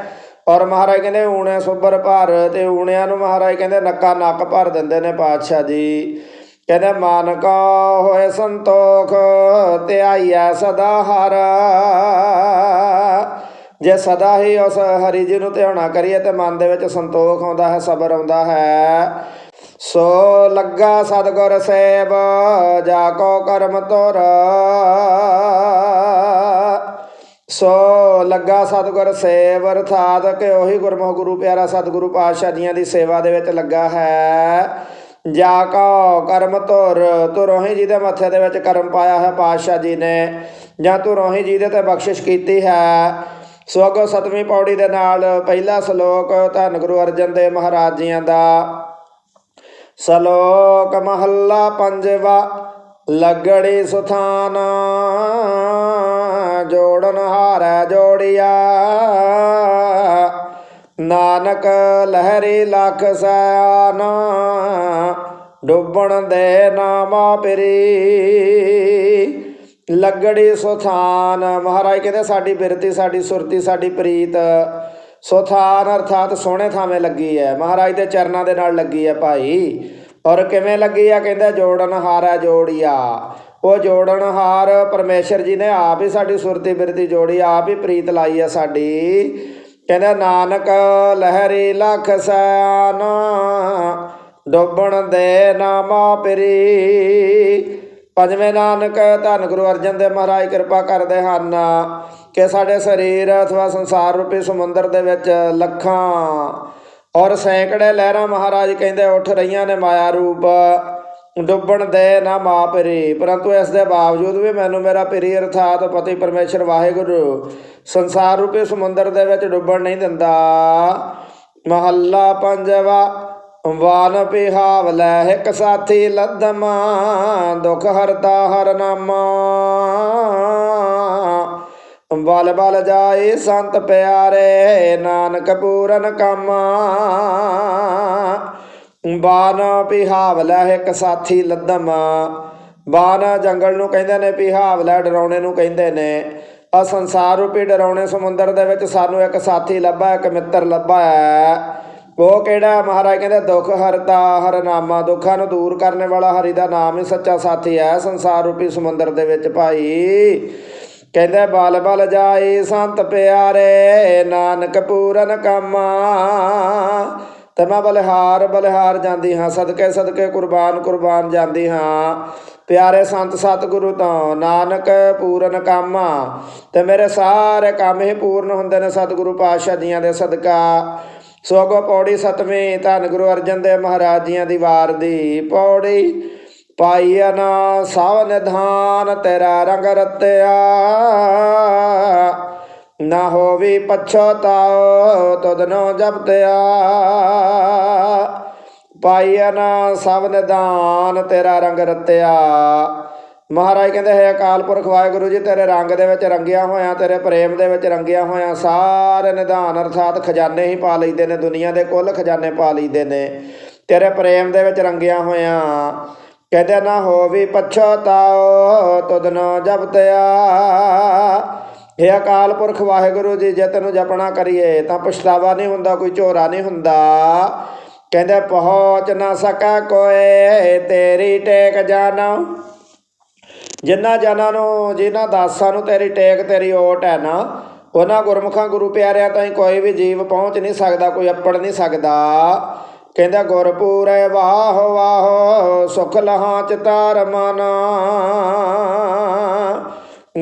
ਔਰ ਮਹਾਰਾਜ ਕਹਿੰਦੇ, ਊਣੇ ਸੁਬਰ ਭਰ ਤੇ ਊਣਿਆਂ ਨੂੰ ਮਹਾਰਾਜ ਕਹਿੰਦੇ, ਨੱਕਾ ਨੱਕ ਭਰ ਦਿੰਦੇ ਨੇ ਪਾਤਸ਼ਾਹ ਜੀ। ਕਹਿੰਦੇ ਮਨ ਕਾ ਹੋਏ ਸੰਤੋਖ ਧਿਆਈਐ ਸਦਾ ਹਰ। ਜੇ ਸਦਾ ਹੀ ਉਸ ਹਰੀ ਜੀ ਨੂੰ ਧਿਆਉਣਾ ਕਰੀਏ ਤੇ ਮਨ ਦੇ ਵਿੱਚ ਸੰਤੋਖ ਆਉਂਦਾ ਹੈ, ਸਬਰ ਆਉਂਦਾ ਹੈ। ਸੋ ਲੱਗਾ ਸਤਗੁਰ ਸੇਵ, ਜਾ ਕੋ ਕਰਮ ਤੁਰ ਸੋ ਲੱਗਾ ਸਤਗੁਰ ਸੇਵ, ਅਰਥਾਤ ਕਿ ਉਹੀ ਗੁਰਮੁਖ ਗੁਰੂ, ਪਿਆਰਾ ਸਤਿਗੁਰੂ ਪਾਤਸ਼ਾਹ ਜੀਆਂ ਦੀ ਸੇਵਾ ਦੇ ਵਿੱਚ ਲੱਗਾ ਹੈ। ਜਾ ਕੋ ਕਰਮ ਤੁਰ ਤੁਰੋਹੀ ਜੀ ਦੇ ਮੱਥੇ ਦੇ ਵਿੱਚ ਕਰਮ ਪਾਇਆ ਹੈ ਪਾਤਸ਼ਾਹ ਜੀ ਨੇ, ਜਾਂ ਤੁਰੋਹੀ ਜੀ ਦੇ ਤੇ ਬਖਸ਼ਿਸ਼ ਕੀਤੀ ਹੈ। ਸੋ ਅੱਗੋਂ ਸਤਵੀਂ ਪੌੜੀ ਦੇ ਨਾਲ ਪਹਿਲਾ ਸ਼ਲੋਕ ਧੰਨ ਗੁਰੂ ਅਰਜਨ ਦੇਵ ਮਹਾਰਾਜ ਜੀਆਂ ਦਾ। ਸ਼ਲੋਕ ਮਹੱਲਾ ਪੰਜਵਾ, ਲੱਗੜੀ ਸੁਥਾਨ। ਜੋੜਨ ਹਾਰੈ ਜੋੜਿਆ। ਨਾਨਕ ਲਹਿਰੀ ਲਖ ਸਿਆਨ, ਡੁੱਬਣ ਦੇ ਨਾਮਾ ਪਰੀ। ਲੱਗੜੀ ਸੁਥਾਨ। ਮਹਾਰਾਜ ਕਹਿੰਦੇ, ਸਾਡੀ ਬਿਰਤੀ, ਸਾਡੀ ਸੁਰਤੀ, ਸਾਡੀ ਪ੍ਰੀਤ ਸੁਥਾਨ ਅਰਥਾਤ ਸੋਹਣੇ ਥਾਵੇਂ ਲੱਗੀ ਹੈ ਮਹਾਰਾਜ ਦੇ ਚਰਨਾਂ ਦੇ ਨਾਲ ਲੱਗੀ ਹੈ ਭਾਈ। ਔਰ ਕਿਵੇਂ ਲੱਗੀ ਆ? ਕਹਿੰਦੇ, ਜੋੜਨ ਹਾਰਾ ਜੋੜੀਆ। ਉਹ ਜੋੜਨ ਹਾਰ ਪਰਮੇਸ਼ਰ ਜੀ ਨੇ ਆਪ ਹੀ ਸਾਡੀ ਸੁਰਤੀ ਬਿਰਤੀ ਜੋੜੀ, ਆਪ ਹੀ ਪ੍ਰੀਤ ਲਾਈ ਆ ਸਾਡੀ। ਕਹਿੰਦੇ, ਨਾਨਕ ਲਹਿਰੀ ਲਖ ਸਿਆਨ, ਡੁੱਬਣ ਦੇ ਨਾਮਾ ਪਰੀ। ਪੰਜਵੇਂ ਨਾਨਕ, ਧੰਨ ਗੁਰੂ ਅਰਜਨ ਦੇਵ ਮਹਾਰਾਜ ਕਿਰਪਾ ਕਰਦੇ ਹਨ ਕਿ ਸਾਡੇ ਸਰੀਰ ਅਥਵਾ ਸੰਸਾਰ ਰੂਪੀ ਸਮੁੰਦਰ ਦੇ ਵਿੱਚ ਲੱਖਾਂ ਔਰ ਸੈਂਕੜੇ ਲਹਿਰਾਂ ਮਹਾਰਾਜ ਕਹਿੰਦੇ ਉੱਠ ਰਹੀਆਂ ਨੇ ਮਾਇਆ ਰੂਪ। ਡੁੱਬਣ ਦੇ ਨਾ ਮਾਪਰੀ ਪਰੰਤੂ ਇਸ ਦੇ ਬਾਵਜੂਦ ਵੀ ਮੈਨੂੰ ਮੇਰਾ ਪਿਰੀ ਅਰਥਾਤ ਪਤੀ ਪਰਮੇਸ਼ਰ ਵਾਹਿਗੁਰੂ ਸੰਸਾਰ ਰੂਪੀ ਸਮੁੰਦਰ ਦੇ ਵਿੱਚ ਡੁੱਬਣ ਨਹੀਂ ਦਿੰਦਾ। ਮਹੱਲਾ ਪੰਜਵਾ ਵਾਨ ਪਿਹਾਵ ਲੈ ਇੱਕ ਸਾਥੀ ਲੱਦਮਾ, ਦੁਖ ਹਰਤਾ ਹਰ ਨਾਮਾ। ਬਲ ਬਲ ਜਾਏ ਸੰਤ ਪਿਆਰੇ, ਨਾਨਕ ਪੂਰਨ ਕਾਮਾ। ਬਾਨ ਪਿਹਾਵ ਲੈ ਇੱਕ ਸਾਥੀ ਲੱਦਮ। ਬਾਨ ਜੰਗਲ ਨੂੰ ਕਹਿੰਦੇ ਨੇ, ਪਿਹਾਵ ਲੈ ਡਰਾਉਣੇ ਨੂੰ ਕਹਿੰਦੇ ਨੇ। ਆ ਸੰਸਾਰ ਰੂਪੀ ਡਰਾਉਣੇ ਸਮੁੰਦਰ ਦੇ ਵਿੱਚ ਸਾਨੂੰ ਇੱਕ ਸਾਥੀ ਲੱਭਾ, ਇੱਕ ਮਿੱਤਰ ਲੱਭਾ ਹੈ। ਉਹ ਕਿਹੜਾ ਮਹਾਰਾਜ ਕਹਿੰਦੇ, ਦੁੱਖ ਹਰਤਾ ਹਰ ਨਾਮਾ ਦੁੱਖਾਂ ਨੂੰ ਦੂਰ ਕਰਨ ਵਾਲਾ ਹਰੀ ਦਾ ਨਾਮ ਹੀ ਸੱਚਾ ਸਾਥੀ ਹੈ, ਸੰਸਾਰ ਰੂਪੀ ਸਮੁੰਦਰ ਦੇ ਵਿੱਚ ਭਾਈ। ਕਹਿੰਦੇ, ਬਲ ਬਲ ਜਾਏ ਸੰਤ ਪਿਆਰੇ, ਨਾਨਕ ਪੂਰਨ ਕਾਮਾ। ਤੇ ਮੈਂ ਬਲਿਹਾਰ ਬਲਿਹਾਰ ਜਾਂਦੀ ਹਾਂ, ਸਦਕੇ ਸਦਕੇ ਕੁਰਬਾਨ ਕੁਰਬਾਨ ਜਾਂਦੀ ਹਾਂ। ਪਿਆਰੇ ਸੰਤ ਸਤਿਗੁਰੂ ਤੋਂ ਨਾਨਕ ਪੂਰਨ ਕਾਮਾ। ਤੇ ਮੇਰੇ ਸਾਰੇ ਕੰਮ ਹੀ ਪੂਰਨ ਹੁੰਦੇ ਨੇ ਸਤਿਗੁਰੂ ਪਾਤਸ਼ਾਹ ਜੀਆਂ ਦੇ ਸਦਕਾ। ਸੋਗੋ ਪੌੜੀ ਸਤਵੇਂ ਧੰਨ ਗੁਰੂ ਅਰਜਨ ਦੇਵ ਮਹਾਰਾਜ ਜੀਆਂ ਦੀ ਵਾਰ ਦੀ ਪੌੜੀ। ਪਾਈਆ ਨਾ ਸਭ ਨਿਧਾਨ ਤੇਰਾ ਰੰਗ ਰਤਿਆ। ਨਾ ਹੋਵੀ ਪਛਤਾਓ ਤਦਨੋ ਜਪਤਿਆ। ਪਾਈਆ ਨਾ ਸਭ ਨਿਧਾਨ ਤੇਰਾ ਰੰਗ ਰਤਿਆ। ਮਹਾਰਾਜ ਕਹਿੰਦੇ ਹੈ ਅਕਾਲ ਪੁਰਖ ਵਾਹਿਗੁਰੂ ਜੀ, ਤੇਰੇ ਰੰਗ ਦੇ ਵਿੱਚ ਰੰਗਿਆ ਹੋਇਆ, ਤੇਰੇ ਪ੍ਰੇਮ ਦੇ ਵਿੱਚ ਰੰਗਿਆ ਹੋਇਆ, ਸਾਰੇ ਨਿਧਾਨ ਅਰਥਾਤ ਖਜ਼ਾਨੇ ਹੀ ਪਾ ਲਈਦੇ ਨੇ, ਦੁਨੀਆ ਦੇ ਕੁੱਲ ਖਜ਼ਾਨੇ ਪਾ ਲਈਦੇ ਨੇ। ਤੇਰੇ ਪ੍ਰੇਮ ਦੇ ਵਿੱਚ ਰੰਗਿਆ ਹੋਇਆ, ਕਹਿੰਦੇ ਨਾ ਹੋਵੀ ਪਛਤਾਓ ਤੁਧਨੋ ਜਪਤਿਆ ਇਹ ਅਕਾਲ ਪੁਰਖ ਵਾਹਿਗੁਰੂ ਜੀ, ਜੇ ਤੈਨੂੰ ਜਪਣਾ ਕਰੀਏ, ਤਾਂ ਪਛਤਾਵਾ ਨਹੀਂ ਹੁੰਦਾ, ਕੋਈ ਝੋਰਾ ਨਹੀਂ ਹੁੰਦਾ। ਕਹਿੰਦੇ ਪਹੁੰਚ ਨਾ ਸਕਾ ਕੋਏ, ਤੇਰੀ ਟੇਕ ਜਾਣਾ ਜਿਨ੍ਹਾਂ ਜਨਾਂ ਨੂੰ ਜਿਨ੍ਹਾਂ ਦਾਸਾਂ ਨੂੰ ਤੇਰੀ ਟੇਕ, ਤੇਰੀ ਓਟ ਹੈ ਨਾ, ਉਹਨਾਂ ਗੁਰਮੁਖਾਂ ਗੁਰੂ ਪਿਆਰਿਆਂ ਤਾਈਂ ਕੋਈ ਵੀ ਜੀਵ ਪਹੁੰਚ ਨਹੀਂ ਸਕਦਾ, ਕੋਈ ਅੱਪੜ ਨਹੀਂ ਸਕਦਾ। ਕਹਿੰਦਾ, ਗੁਰਪੂਰੇ ਵਾਹ ਵਾਹ, ਸੁਖ ਲਹਾਂ ਚਿਤਾਰ ਮਨ।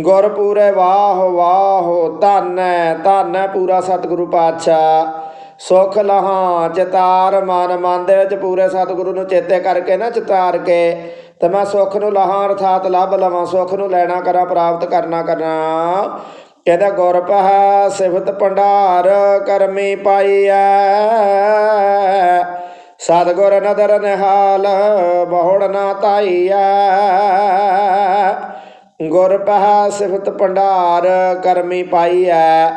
ਗੁਰਪੂਰੇ ਵਾਹ ਵਾਹ, ਧੰਨ ਹੈ ਧੰਨ ਪੂਰਾ ਸਤਿਗੁਰੂ ਪਾਤਸ਼ਾਹ। ਸੁਖ ਲਹਾਂ ਚਿਤਾਰ ਮਨ ਮਨ ਦੇ ਵਿੱਚ ਪੂਰੇ ਸਤਿਗੁਰੂ ਨੂੰ ਚੇਤੇ ਕਰਕੇ ਨਾ, ਚਿਤਾਰ ਕੇ। ਤੇ ਮੈਂ ਸੁੱਖ ਨੂੰ ਲਾਹਾਂ, ਅਰਥਾਤ ਲੱਭ ਲਵਾਂ, ਸੁੱਖ ਨੂੰ ਲੈਣਾ ਕਰਾਂ, ਪ੍ਰਾਪਤ ਕਰਨਾ ਕਰਾਂ। ਕਹਿੰਦਾ, ਗੁਰ ਪਹ ਸਿਫਤ ਭੰਡਾਰ ਕਰਮੀ ਪਾਈਐ। ਸਤਿਗੁਰ ਨਦਰ ਨਿਹਾਲ ਬਹੁੜ ਨਾ ਧਾਈਐ। ਗੁਰ ਪਹ ਸਿਫਤ ਭੰਡਾਰ ਕਰਮੀ ਪਾਈਐ।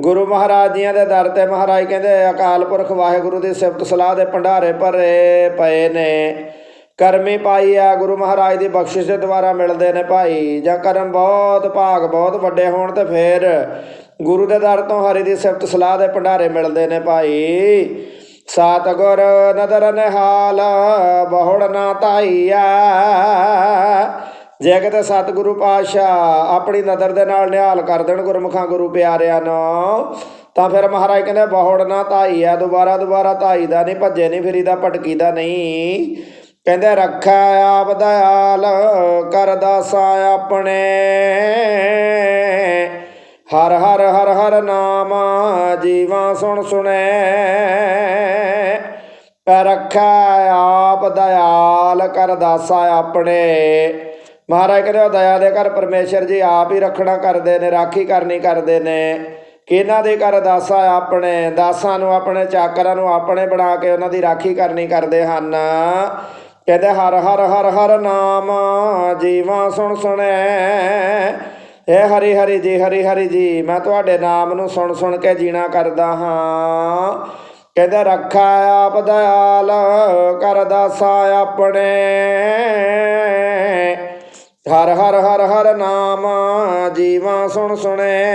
ਗੁਰੂ ਮਹਾਰਾਜ ਜੀਆਂ ਦੇ ਦਰ ਤੇ ਮਹਾਰਾਜ ਕਹਿੰਦੇ, ਅਕਾਲ ਪੁਰਖ ਵਾਹਿਗੁਰੂ ਦੀ ਸਿਫਤ ਸਲਾਹ ਦੇ ਭੰਡਾਰੇ ਭਰੇ ਪਏ ਨੇ। ਕਰਮੀ ਪਾਈ ਆ, ਗੁਰੂ ਮਹਾਰਾਜ ਦੀ ਬਖਸ਼ਿਸ਼ ਦੇ ਦੁਆਰਾ ਮਿਲਦੇ ਨੇ ਭਾਈ। ਜਾਂ ਕਰਮ ਬਹੁਤ, ਭਾਗ ਬਹੁਤ ਵੱਡੇ ਹੋਣ ਤੇ ਫੇਰ ਗੁਰੂ ਦੇ ਦਰ ਤੋਂ ਹਰੀ ਦੀ ਸਿਫਤ ਸਲਾਹ ਦੇ ਭੰਡਾਰੇ ਮਿਲਦੇ ਨੇ ਭਾਈ। ਸਤਿਗੁਰ ਨਦਰ ਨਿਹਾਲ, ਬਹੁੜ ਨਾ ਧਾਈਆ ਜੇ ਕਿਤੇ ਸਤਿਗੁਰੂ ਪਾਤਸ਼ਾਹ ਆਪਣੀ ਨਦਰ ਦੇ ਨਾਲ ਨਿਹਾਲ ਕਰ ਦੇਣ ਗੁਰਮੁਖਾਂ ਗੁਰੂ ਪਿਆਰਿਆਂ ਨੂੰ, ਤਾਂ ਫਿਰ ਮਹਾਰਾਜ ਕਹਿੰਦੇ ਬਹੁੜ ਨਾ ਧਾਈ ਆ ਦੁਬਾਰਾ ਦੁਬਾਰਾ ਧਾਈ ਦਾ ਨਹੀਂ, ਭੱਜੇ ਨਹੀਂ ਫਿਰੀਦਾ ਭਟਕੀਦਾ ਨਹੀਂ। ਕਹਿੰਦੇ, ਰੱਖਾ ਆਪ ਦਇਆਲ, ਕਰ ਦਾਸਾ ਆਪਣੇ। ਹਰ ਹਰ ਹਰ ਹਰ ਨਾਮ ਜੀਵਾਂ ਸੁਣ ਸੁਣੈ। ਰੱਖਾ ਆਪ ਦਇਆਲ, ਕਰ ਦਾਸਾ ਆਪਣੇ। ਮਹਾਰਾਜ ਕਹਿੰਦੇ, ਉਹ ਦਇਆ ਦੇ ਘਰ ਪਰਮੇਸ਼ਰ ਜੀ ਆਪ ਹੀ ਰੱਖਣਾ ਕਰਦੇ ਨੇ, ਰਾਖੀ ਕਰਨੀ ਕਰਦੇ ਨੇ। ਕਿਹਨਾਂ ਦੇ ਘਰ ਦਾਸਾ ਆਪਣੇ? ਦਾਸਾਂ ਨੂੰ ਆਪਣੇ, ਚਾਕਰਾਂ ਨੂੰ ਆਪਣੇ ਬਣਾ ਕੇ ਉਹਨਾਂ ਦੀ ਰਾਖੀ ਕਰਨੀ ਕਰਦੇ ਹਨ। ਕਹਿੰਦੇ ਹਰ ਹਰ ਹਰ ਹਰ ਨਾਮ ਜੀਵਾਂ ਸੁਣ ਸੁਣੇ। ਇਹ ਹਰੀ ਹਰੀ ਜੀ, ਹਰੀ ਹਰੀ ਜੀ, ਮੈਂ ਤੁਹਾਡੇ ਨਾਮ ਨੂੰ ਸੁਣ ਸੁਣ ਕੇ ਜੀਣਾ ਕਰਦਾ ਹਾਂ। ਕਹਿੰਦੇ ਰੱਖਾ ਆਪ ਦਇਆਲ, ਕਰ ਦਾਸਾ ਆਪਣੇ। ਹਰ ਹਰ ਹਰ ਹਰ ਨਾਮ ਜੀਵਾਂ ਸੁਣ ਸੁਣੇ।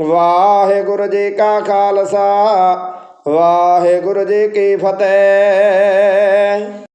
ਵਾਹਿਗੁਰੂ ਜੀ ਕਾ ਖਾਲਸਾ ਵਾਹਿਗੁਰੂ ਜੀ ਕੀ ਫਤਿਹ।